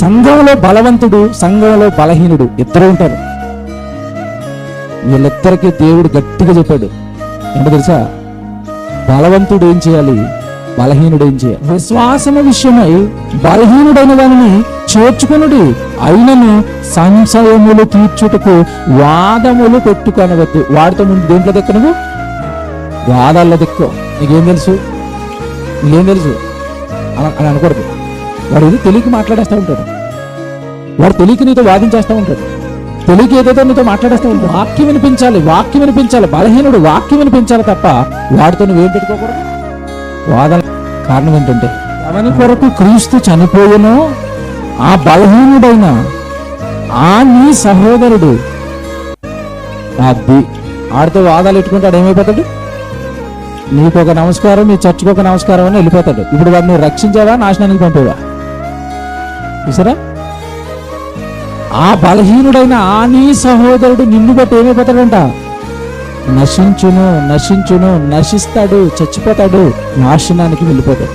సంఘంలో బలవంతుడు సంఘంలో బలహీనుడు ఇద్దరు ఉంటారు. వీళ్ళిద్దరికి దేవుడు గట్టిగా చెప్పాడు. ఏంటో తెలుసా? బలవంతుడు ఏం చేయాలి? బలహీనుడు ఏం చేయాలి? విశ్వాసము విషయమై బలహీనుడైన దానిని చేర్చుకునుడి. అయినను సంశయములు తీర్చుటకు వాదములు పెట్టుకొనవద్దు. వాడితో ముందు దేంట్లో దెక్క నువ్వు? వాదాల్లో దిక్కు. నీకేం తెలుసు? నీకేం తెలుసు? అని అనకూడదు. వాడు ఏదో తెలియక మాట్లాడేస్తూ ఉంటాడు. వాడు తెలియక నీతో వాదించేస్తూ ఉంటాడు. తెలియక ఏదేదో నీతో మాట్లాడేస్తూ ఉంటాడు. వాక్యం వినిపించాలి వాక్యం వినిపించాలి బలహీనుడు వాక్యం వినిపించాలి తప్ప వాడితో నువ్వేం పెట్టుకోకూడదు. వాదన కారణం ఏంటంటే ఎవరి కొరకు క్రీస్తు చనిపోయెనో ఆ బలహీనుడైన ఆ నీ సహోదరుడు అది ఆడితో వాదాలు పెట్టుకుంటాడు ఏమైపోతాడు? నీకు ఒక నమస్కారం నీ చర్చికి ఒక నమస్కారం అని వెళ్ళిపోతాడు. ఇప్పుడు వాడిని రక్షించేవా రక్షించావా నాశనానికి పంపేవా? చూసారా? ఆ బలహీనుడైన ఆ నీ సహోదరుడు నిన్ను బట్టి ఏమైపోతాడంట? నశించును నశించును నశిస్తాడు చచ్చిపోతాడు నాశనానికి వెళ్ళిపోతాడు.